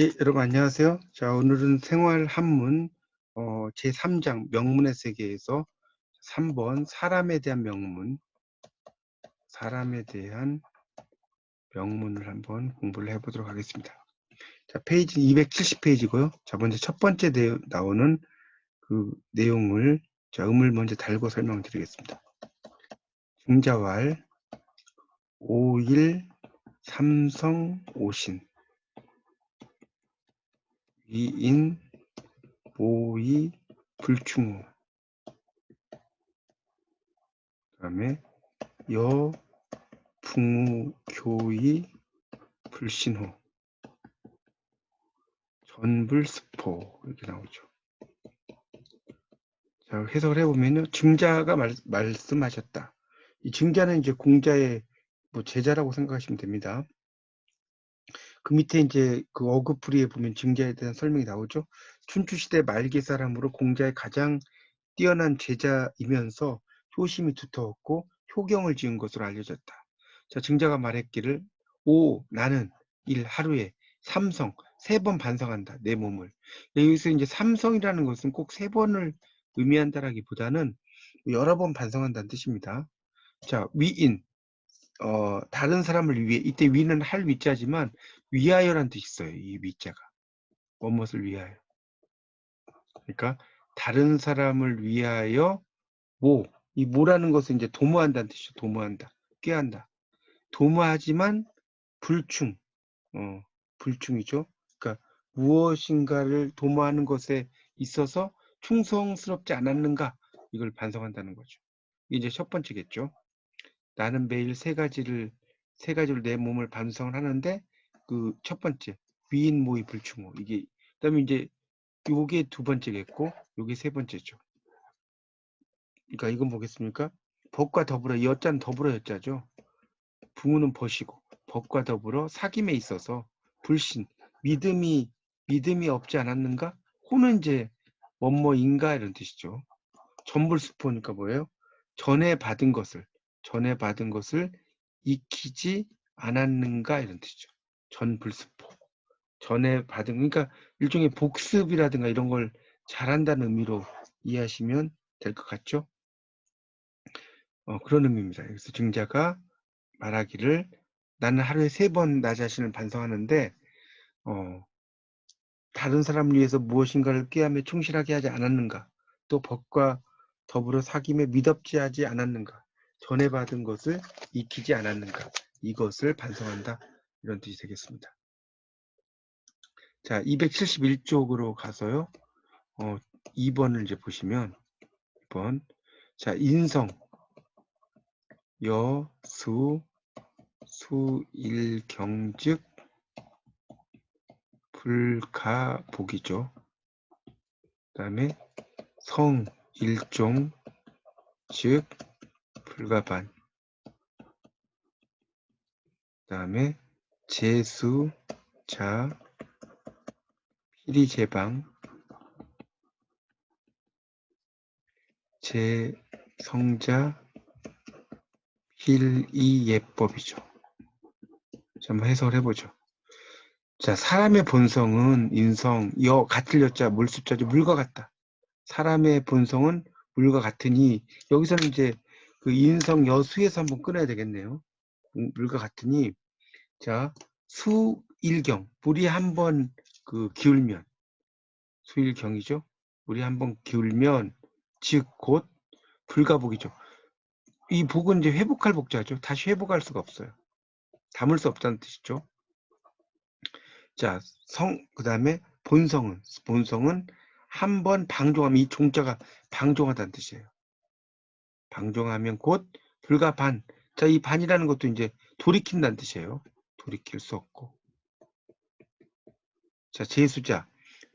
예, 여러분 안녕하세요. 자, 오늘은 생활 한문 어, 제3장 명문의 세계에서 3번 사람에 대한 명문 사람에 대한 명문을 한번 공부를 해보도록 하겠습니다. 자, 페이지 270페이지고요. 자, 먼저 첫 번째 내, 나오는 그 내용을 자, 음을 먼저 달고 설명드리겠습니다. 중자왈 5일 삼성 오신 위인 모의 불충호 그 다음에 여 풍우 교의 불신호 전불스포 이렇게 나오죠. 자 해석을 해보면요. 증자가 말, 말씀하셨다. 이 증자는 이제 공자의 뭐 제자라고 생각하시면 됩니다. 그 밑에 이제 그 어급풀이에 보면 증자에 대한 설명이 나오죠. 춘추시대 말기 사람으로 공자의 가장 뛰어난 제자이면서 효심이 두터웠고 효경을 지은 것으로 알려졌다. 자, 증자가 말했기를 오 나는 일 하루에 삼성 세 번 반성한다 내 몸을 여기서 이제 삼성이라는 것은 꼭 세 번을 의미한다라기보다는 여러 번 반성한다는 뜻입니다. 자 위인 어, 다른 사람을 위해 이때 위는 할 위자지만 위하여란 뜻이 있어요. 이 위자가 무엇을 위하여. 그러니까 다른 사람을 위하여 모. 이 모라는 것은 이제 도모한다는 뜻이죠. 도모한다. 꾀한다. 도모하지만 불충. 어, 불충이죠. 그러니까 무엇인가를 도모하는 것에 있어서 충성스럽지 않았는가 이걸 반성한다는 거죠. 이제 첫 번째겠죠. 나는 매일 세 가지를 세 가지로 내 몸을 반성을 하는데 그 첫 번째 위인 모의 불충호 이게 그다음에 이제 요게 두 번째겠고 요게 세 번째죠. 그러니까 이건 뭐겠습니까? 법과 더불어 여자는 더불어 여자죠. 부모는 벗이고 법과 더불어 사귐에 있어서 불신 믿음이 믿음이 없지 않았는가? 호는 이제 뭐뭐인가 이런 뜻이죠. 전불수포니까 뭐예요? 전에 받은 것을 전에 받은 것을 익히지 않았는가 이런 뜻이죠. 전불수포. 전에 받은 그러니까 일종의 복습이라든가 이런 걸 잘한다는 의미로 이해하시면 될 것 같죠? 어, 그런 의미입니다. 그래서 증자가 말하기를 나는 하루에 세 번 나 자신을 반성하는데 어, 다른 사람을 위해서 무엇인가를 꾀함에 충실하게 하지 않았는가 또 법과 더불어 사귐에 미덥지 하지 않았는가 전해 받은 것을 익히지 않았는가 이것을 반성한다 이런 뜻이 되겠습니다. 자 271쪽으로 가서요. 어, 2번을 이제 보시면 2번 자 인성 여 수 수 일 경 즉 불가 복이죠. 그 다음에 성 일종 즉 불가반 그 다음에 재수 자 피리제방 제성자 필이예법이죠. 한번 해석을 해보죠. 자, 사람의 본성은 인성, 여, 같을 여자, 물숫자죠. 물과 같다. 사람의 본성은 물과 같으니 여기서는 이제 그 인성 여수에서 한번 끊어야 되겠네요. 음, 물과 같으니 자 수일경 물이 한 번 그 기울면 수일경이죠. 물이 한 번 기울면 즉 곧 불가복이죠. 이 복은 이제 회복할 복자죠. 다시 회복할 수가 없어요. 담을 수 없다는 뜻이죠. 자, 성, 그 다음에 본성은, 본성은 한 번 방종하면 이 종자가 방종하다는 뜻이에요. 방종하면 곧 불가 반. 자, 이 반이라는 것도 이제 돌이킨다는 뜻이에요. 돌이킬 수 없고. 자, 제수자.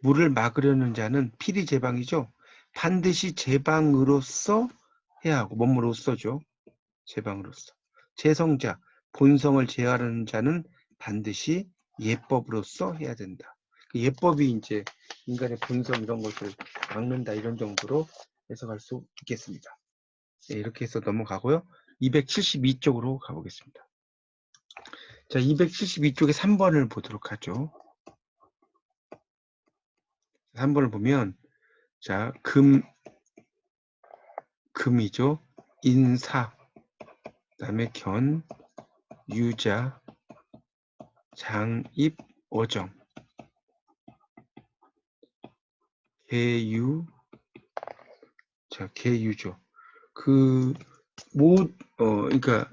물을 막으려는 자는 필히 제방이죠. 반드시 제방으로서 해야 하고, 몸으로써죠. 제방으로서. 제성자. 본성을 제어하는 자는 반드시 예법으로서 해야 된다. 그 예법이 이제 인간의 본성 이런 것을 막는다 이런 정도로 해석할 수 있겠습니다. 네, 이렇게 해서 넘어가고요. 272쪽으로 가보겠습니다. 자, 272쪽에 3번을 보도록 하죠. 3번을 보면 자, 금 금이죠. 인사 그다음에 견 유자 장입 어정 개유 자 개유죠. 그뭐어 그러니까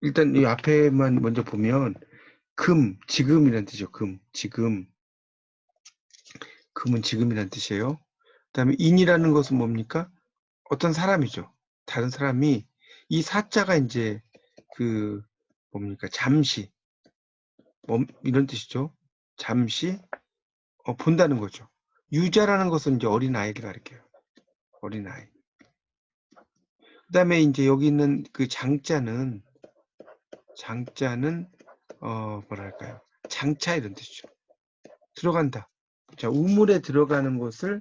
일단 이 앞에만 먼저 보면 금 지금이란 뜻이죠. 금 지금 금은 지금이란 뜻이에요. 그 다음에 인이라는 것은 뭡니까? 어떤 사람이죠. 다른 사람이 이 사자가 이제 그 뭡니까? 잠시 멈 이런 뜻이죠. 잠시 어, 본다는 거죠. 유자라는 것은 이제 어린 아이를 가리켜요. 어린 아이. 그 다음에 이제 여기 있는 그 장자는 장자는 어 뭐랄까요? 장차 이런 뜻이죠. 들어간다. 자, 우물에 들어가는 것을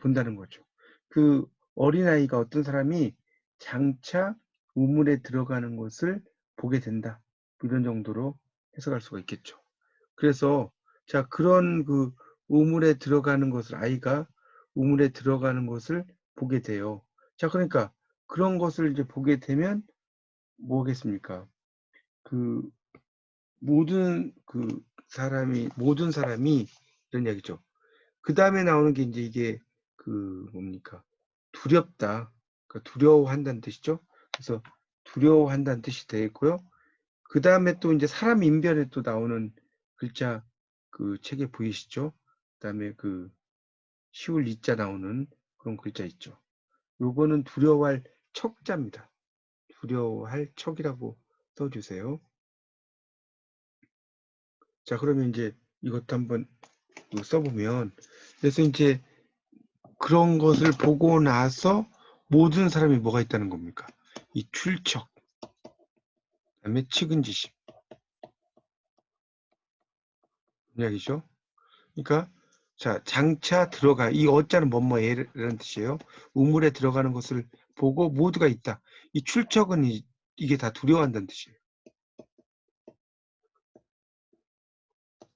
본다는 거죠. 그 어린아이가 어떤 사람이 장차 우물에 들어가는 것을 보게 된다. 이런 정도로 해석할 수가 있겠죠. 그래서 자, 그런 그 우물에 들어가는 것을 아이가 우물에 들어가는 것을 보게 돼요. 자, 그러니까 그런 것을 이제 보게 되면 뭐겠습니까? 그 모든 그 사람이 모든 사람이 이런 얘기죠. 그 다음에 나오는 게 이제 이게 그 뭡니까 두렵다 그러니까 두려워한다는 뜻이죠. 그래서 두려워한다는 뜻이 되겠고요. 그 다음에 또 이제 사람 인변에 또 나오는 글자 그 책에 보이시죠? 그 다음에 그 시울 이자 나오는 그런 글자 있죠. 요거는 두려워할 척자입니다. 두려워할 척이라고 써주세요. 자, 그러면 이제 이것도 한번 써보면, 그래서 이제 그런 것을 보고 나서 모든 사람이 뭐가 있다는 겁니까? 이 출척, 그 다음에 측은지심. 이야기죠. 그러니까, 자, 장차 들어가, 이 어자는 뭐뭐라는 뜻이에요. 우물에 들어가는 것을 보고 모두가 있다. 이 출척은 이, 이게 다 두려워한다는 뜻이에요.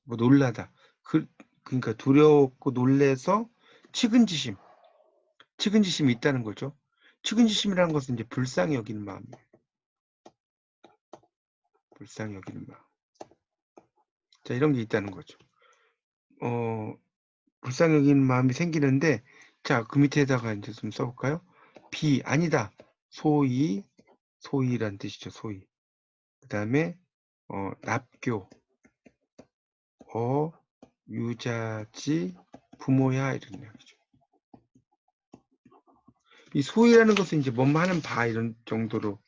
뭐 놀라다. 그, 그러니까 두렵고 놀래서 측은지심, 측은지심이 있다는 거죠. 측은지심이라는 것은 이제 불쌍히 여기는 마음이에요. 불쌍히 여기는 마음. 자, 이런 게 있다는 거죠. 어, 불쌍히 여기는 마음이 생기는데, 자, 그 밑에다가 이제 좀 써볼까요? 비, 아니다. 소위, 소위란 뜻이죠, 소위. 그 다음에, 어, 납교, 어, 유자지, 부모야, 이런 이야기죠. 이 소위라는 것은 이제 뭔말하는 바, 이런 정도로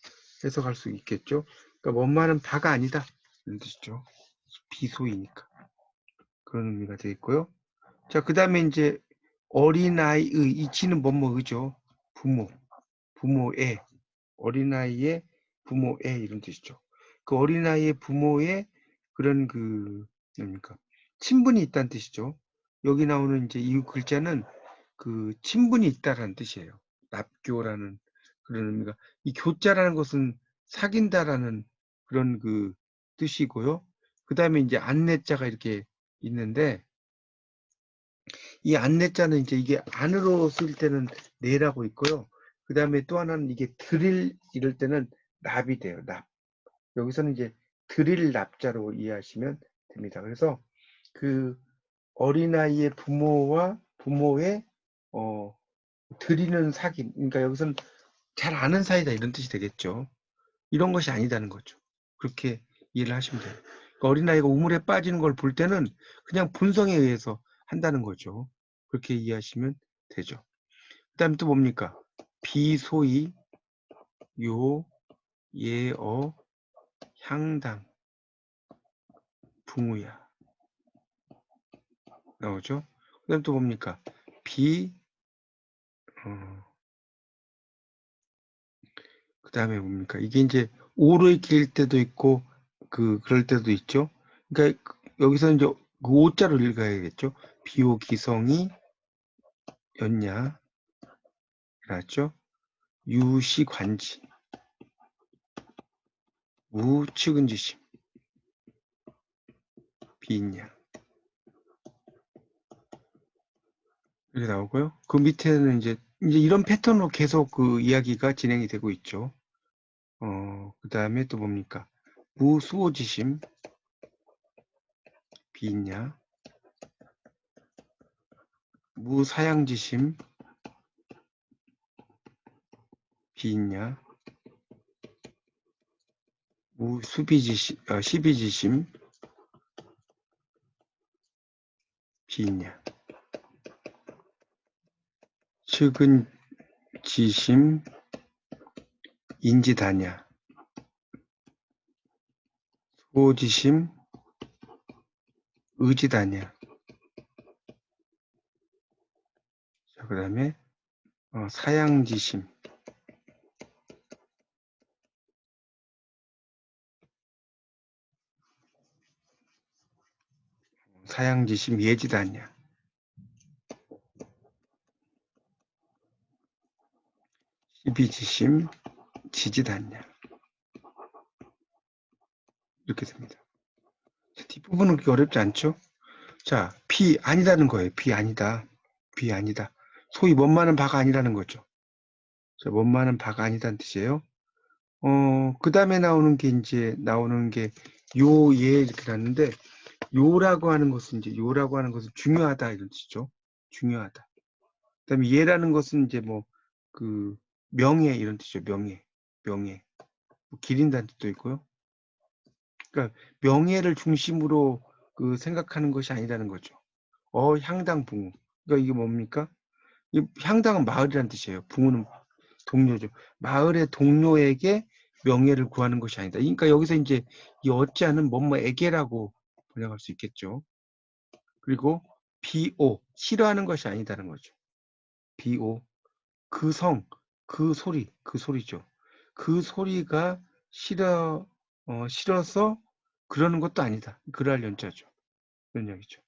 해석할 수 있겠죠. 그러니까 뭔말하는 바가 아니다. 이런 뜻이죠. 비소이니까. 그런 의미가 되겠고요. 자, 그 다음에 이제 어린아이의, 이 지는 뭐뭐의죠. 부모, 부모의, 어린아이의 부모의 이런 뜻이죠. 그 어린아이의 부모의 그런 그 뭡니까? 친분이 있다는 뜻이죠. 여기 나오는 이제 이 글자는 그 친분이 있다라는 뜻이에요. 납교라는 그런 의미가 이 교자라는 것은 사귄다라는 그런 그 뜻이고요. 그 다음에 이제 안내자가 이렇게 있는데 이 안내자는 이제 이게 안으로 쓸 때는 내라고 있고요. 그 다음에 또 하나는 이게 드릴 이럴 때는 납이 돼요. 납. 여기서는 이제 드릴 납자로 이해하시면 됩니다. 그래서 그 어린아이의 부모와 부모의 어, 드리는 사귐, 그러니까 여기서는 잘 아는 사이다 이런 뜻이 되겠죠. 이런 것이 아니다는 거죠. 그렇게 이해를 하시면 돼요. 그러니까 어린아이가 우물에 빠지는 걸 볼 때는 그냥 본성에 의해서 한다는 거죠. 그렇게 이해하시면 되죠. 그 다음에 또 뭡니까? 비소위, 요, 예어, 향당, 붕우야. 나오죠? 그 다음 또 뭡니까? 비, 어, 그 다음에 뭡니까? 이게 이제 오를 길 때도 있고, 그, 그럴 때도 있죠? 그러니까 여기서 이제 그 오자로 읽어야겠죠? 비오 기성이 였냐? 그랬죠? 유시 관지. 우측은지심. 비있냐. 이렇게 나오고요. 그 밑에는 이제 이제 이런 패턴으로 계속 그 이야기가 진행이 되고 있죠. 어, 그 다음에 또 뭡니까? 무수호지심 비있냐? 무사양지심 비있냐? 무수비지심, 어, 시비지심 비있냐? 측은 지심 인지다냐? 소지심 의지다냐? 자, 그 다음에 어, 사양지심 사양지심 예지다냐? 시비지심 지지다냐? 이렇게 됩니다. 자, 뒷부분은 그렇게 어렵지 않죠? 자, 비 아니다는 거예요. 비 아니다. 비 아니다. 소위 원만한 바가 아니라는 거죠. 자, 원만한 바가 아니다는 뜻이에요. 어, 그 다음에 나오는 게 이제 나오는 게 요, 예 이렇게 났는데 요라고 하는 것은 이제 요라고 하는 것은 중요하다 이런 뜻이죠. 중요하다. 그다음에 예라는 것은 이제 뭐 그 명예 이런 뜻이죠. 명예, 명예. 뭐 기린다는 뜻도 있고요. 그러니까 명예를 중심으로 그 생각하는 것이 아니라는 거죠. 어 향당 붕우. 그러니까 이게 뭡니까? 이 향당은 마을이라는 뜻이에요. 붕우는 동료죠. 마을의 동료에게 명예를 구하는 것이 아니다. 그러니까 여기서 이제 이 어찌하는 뭐뭐에게라고 번역할 수 있겠죠. 그리고 비오 싫어하는 것이 아니다는 거죠. 비오 그 성, 그 소리, 그 소리죠. 그 소리가 싫어 어, 싫어서 그러는 것도 아니다. 그럴 연자죠. 그런 얘기죠.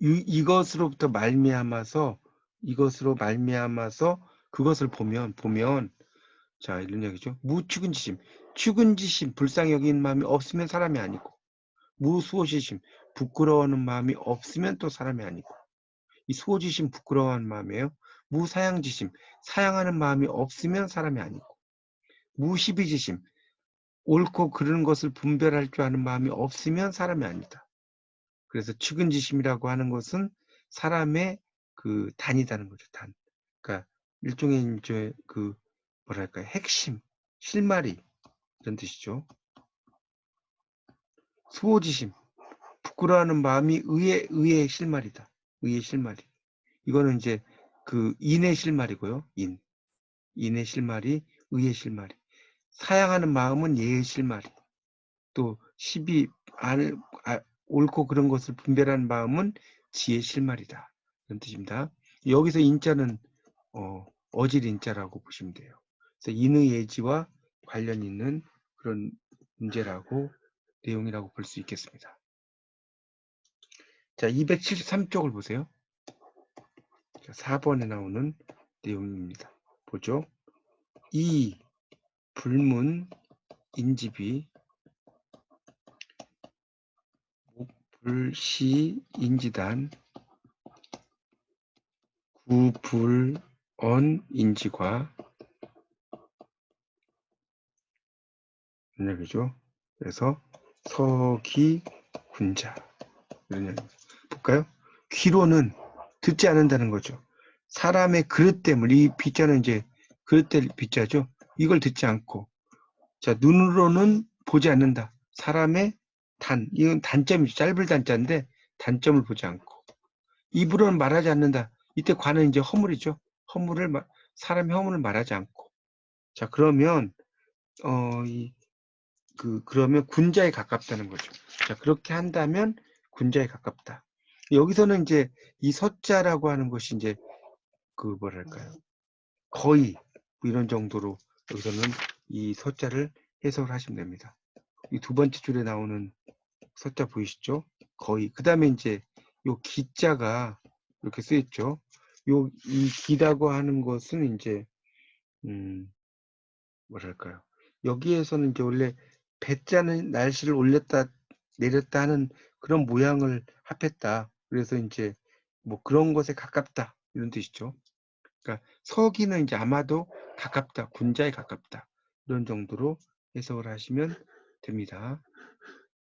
이, 이것으로부터 말미암아서 이것으로 말미암아서 그것을 보면 보면 자 이런 얘기죠. 무축은 지심, 축은지심, 불쌍히 여기는 마음이 없으면 사람이 아니고 무수호지심, 부끄러워하는 마음이 없으면 또 사람이 아니고 이 수호지심, 부끄러워하는 마음이에요. 무사양지심, 사양하는 마음이 없으면 사람이 아니고 무시비지심, 옳고 그르는 것을 분별할 줄 아는 마음이 없으면 사람이 아니다. 그래서 측은지심이라고 하는 것은 사람의 그 단이다는 거죠. 단. 그러니까 일종의 이제 그 뭐랄까 핵심, 실마리 이런 뜻이죠. 수호지심, 부끄러워하는 마음이 의의 의의 실마리다. 의의 실마리. 이거는 이제 그 인의 실마리고요. 인. 인의 실마리, 의의 실마리. 사양하는 마음은 예의 실마리. 또 시비 안, 아, 옳고 그런 것을 분별하는 마음은 지의 실마리다. 이런 뜻입니다. 여기서 인자는 어, 어질 인자라고 보시면 돼요. 그래서 인의 예지와 관련 있는 그런 문제라고 내용이라고 볼 수 있겠습니다. 자, 273쪽을 보세요. 자, 4번에 나오는 내용입니다. 보죠. 이 불문 인지비 목불시 인지단 구불언 인지과 이런 얘기죠. 그래서 서기 군자 이런 얘기 볼까요? 귀로는 듣지 않는다는 거죠. 사람의 그릇 때문에 이 빗자는 이제 그릇 때 빗자죠. 이걸 듣지 않고 자 눈으로는 보지 않는다. 사람의 단 이건 단점이죠. 짧을 단자인데 단점을 보지 않고 입으로는 말하지 않는다. 이때 관은 이제 허물이죠. 허물을 사람의 허물을 말하지 않고 자 그러면 어 이 그 그러면 군자에 가깝다는 거죠. 자 그렇게 한다면 군자에 가깝다. 여기서는 이제 이 서자라고 하는 것이 이제 그 뭐랄까요 거의 뭐 이런 정도로 여기서는 이 서자를 해석을 하시면 됩니다. 이 두 번째 줄에 나오는 서자 보이시죠? 거의 그 다음에 이제 요 기자가 이렇게 쓰였죠. 요 이 기라고 하는 것은 이제 음 뭐랄까요 여기에서는 이제 원래 배자는 날씨를 올렸다 내렸다 하는 그런 모양을 합했다. 그래서 이제 뭐 그런 것에 가깝다 이런 뜻이죠. 그러니까 서기는 이제 아마도 가깝다, 군자에 가깝다 이런 정도로 해석을 하시면 됩니다.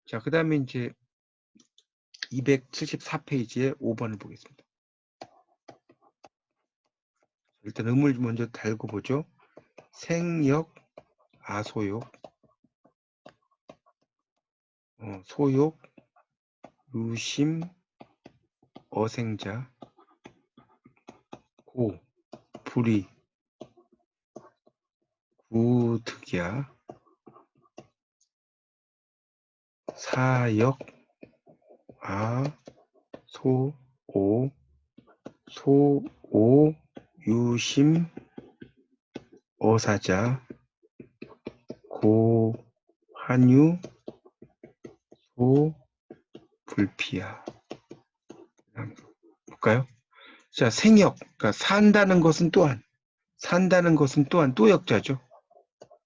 자, 그 다음에 이제 274페이지에 5번을 보겠습니다. 일단 음을 먼저 달고 보죠. 생역, 아소욕, 어, 소욕, 유심, 어생자, 고, 불이, 구득야, 사역, 아, 소, 오, 소, 오, 유심, 어사자, 고, 한유, 소, 불피야. 볼까요? 자, 생역, 그러니까 산다는 것은 또한, 산다는 것은 또한 또 역자죠.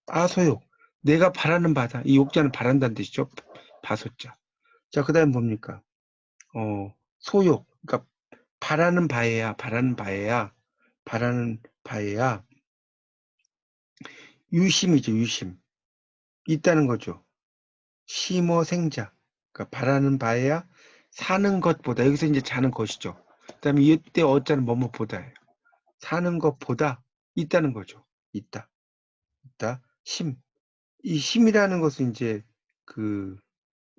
아소욕, 내가 바라는 바다. 이 욕자는 바란다는 뜻이죠. 바소자. 자, 그 다음 뭡니까? 어, 소욕, 그러니까 바라는 바에야, 바라는 바에야, 바라는 바에야, 유심이죠, 유심. 있다는 거죠. 심어 생자. 그러니까 바라는 바에야 사는 것보다, 여기서 이제 자는 것이죠. 그 다음에 이때 어자는 뭐뭐보다예요. 사는 것보다 있다는 거죠. 있다. 있다. 심. 이 심이라는 것은 이제 그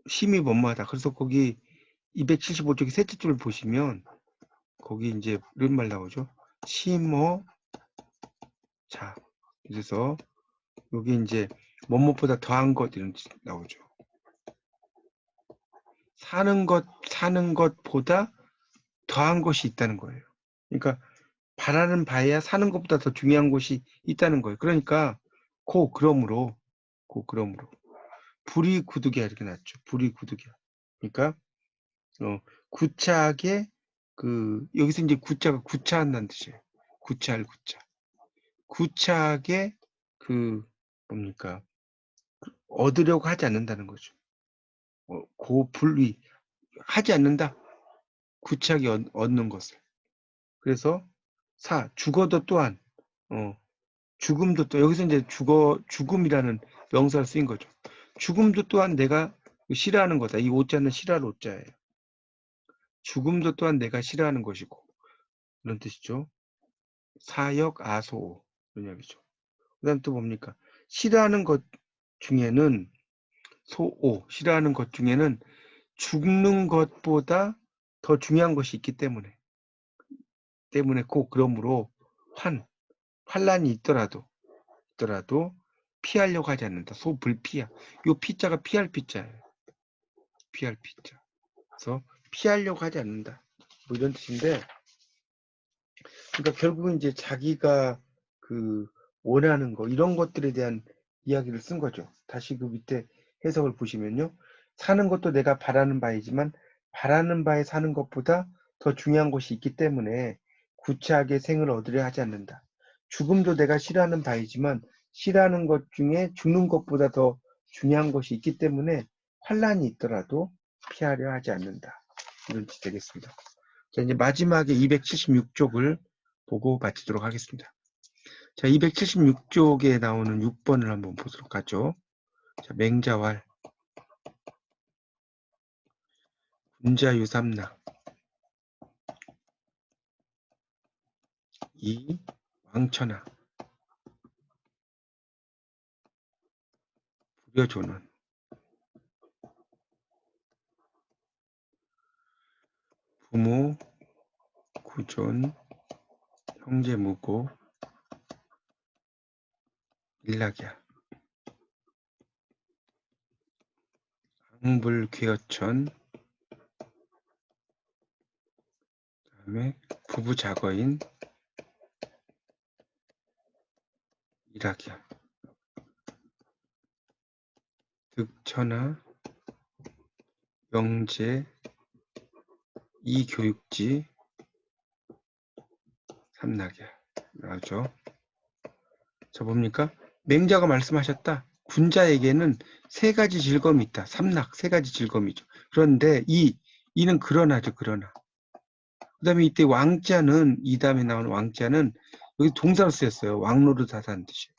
심이 뭐뭐하다. 그래서 거기 275쪽의 셋째 줄을 보시면 거기 이제 이런 말 나오죠. 심어 자. 그래서 여기 이제 뭐뭐보다 더한 것 이런 뜻 나오죠. 사는 것 사는 것보다 더한 것이 있다는 거예요. 그러니까 바라는 바에야 사는 것보다 더 중요한 것이 있다는 거예요. 그러니까 고 그러므로 고 그러므로 불이 구두기야 이렇게 났죠. 불이 구두기야. 그러니까 어, 구차하게 그 여기서 이제 구자가 구차한다는 뜻이에요. 구차할 구차. 구차하게 그 뭡니까 얻으려고 하지 않는다는 거죠. 어, 고불위 하지 않는다. 구차하게 얻, 얻는 것을. 그래서 사 죽어도 또한 어, 죽음도 또 여기서 이제 죽어 죽음이라는 명사를 쓰인 거죠. 죽음도 또한 내가 싫어하는 거다. 이 오자는 싫어할 오자예요. 죽음도 또한 내가 싫어하는 것이고 이런 뜻이죠. 사역 아소 이런 이야기죠. 그다음 또 뭡니까? 싫어하는 것 중에는 소오 싫어하는 것 중에는 죽는 것보다 더 중요한 것이 있기 때문에 때문에 꼭 그러므로 환 환란이 있더라도 있더라도 피하려고 하지 않는다. 소 불피야. 요 피자가 피할 피자예요. 피할 피자. 그래서 피하려고 하지 않는다. 뭐 이런 뜻인데 그러니까 결국은 이제 자기가 그 원하는 거 이런 것들에 대한 이야기를 쓴 거죠. 다시 그 밑에 해석을 보시면요. 사는 것도 내가 바라는 바이지만 바라는 바에 사는 것보다 더 중요한 것이 있기 때문에 구차하게 생을 얻으려 하지 않는다. 죽음도 내가 싫어하는 바이지만 싫어하는 것 중에 죽는 것보다 더 중요한 것이 있기 때문에 환란이 있더라도 피하려 하지 않는다. 이런 뜻이 되겠습니다. 자, 이제 마지막에 276쪽을 보고 마치도록 하겠습니다. 자, 276쪽에 나오는 6번을 한번 보도록 하죠. 자, 맹자왈. 군자유삼락. 이 왕천하. 불여조는 부모, 구존, 형제 무고, 일락이야. 앙불귀어천 그다음에 부부 작어인 일학이야. 득천하 영재 이교육지 삼락이야. 나오죠. 자 뭡니까? 맹자가 말씀하셨다. 군자에게는 세 가지 즐거움이 있다. 삼락 세 가지 즐거움이죠. 그런데 이 이는 그러나죠. 그러나 그다음에 이때 왕자는 이 다음에 나오는 왕자는 여기 동사로 쓰였어요. 왕노릇하다는 뜻이에요.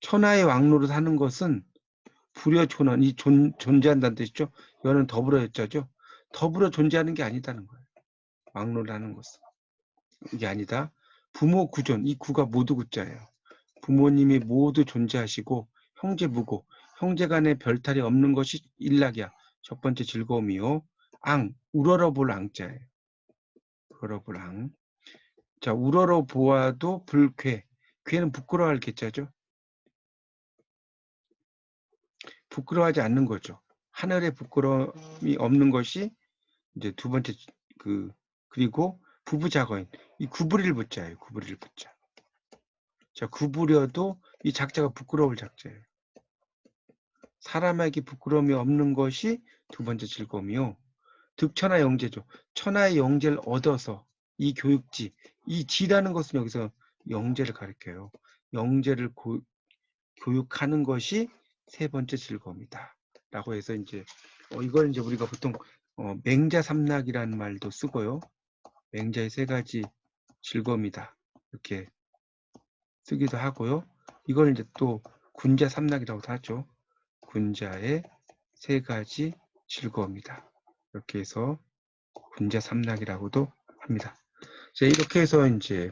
천하의 왕노릇 하는 것은 불여촌원 이 존, 존재한다는 뜻이죠. 이거는 더불어 했자죠. 더불어 존재하는 게 아니다는 거예요. 하는 것은 이게 아니다. 부모 구존 이 구가 모두 구자예요. 부모님이 모두 존재하시고 형제 무고 형제 간에 별탈이 없는 것이 일락이야. 첫 번째 즐거움이요. 앙 우러러 볼 앙자예요. 우러러 볼 앙. 자 우러러 보아도 불쾌. 괴는 부끄러워할 개자죠. 부끄러워하지 않는 거죠. 하늘에 부끄러움이 없는 것이 이제 두 번째 그 그리고 부부자거인 이 구부릴 붙자예요. 구부릴 붙자. 자 구부려도 이 작자가 부끄러울 작자예요. 사람에게 부끄러움이 없는 것이 두 번째 즐거움이요. 득천하 영재죠. 천하의 영재를 얻어서 이 교육지, 이 지라는 것은 여기서 영재를 가리켜요. 영재를 고- 교육하는 것이 세 번째 즐거움이다. 라고 해서 이제 어, 이걸 이제 우리가 보통 어, 맹자 삼락이라는 말도 쓰고요. 맹자의 세 가지 즐거움이다. 이렇게 쓰기도 하고요. 이걸 이제 또 군자 삼락이라고도 하죠. 군자의 세 가지 즐거움이다. 이렇게 해서 군자 삼락이라고도 합니다. 자, 이렇게 해서 이제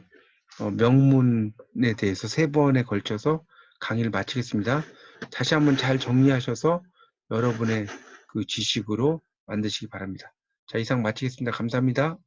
어, 명문에 대해서 세 번에 걸쳐서 강의를 마치겠습니다. 다시 한번 잘 정리하셔서 여러분의 그 지식으로 만드시기 바랍니다. 자, 이상 마치겠습니다. 감사합니다.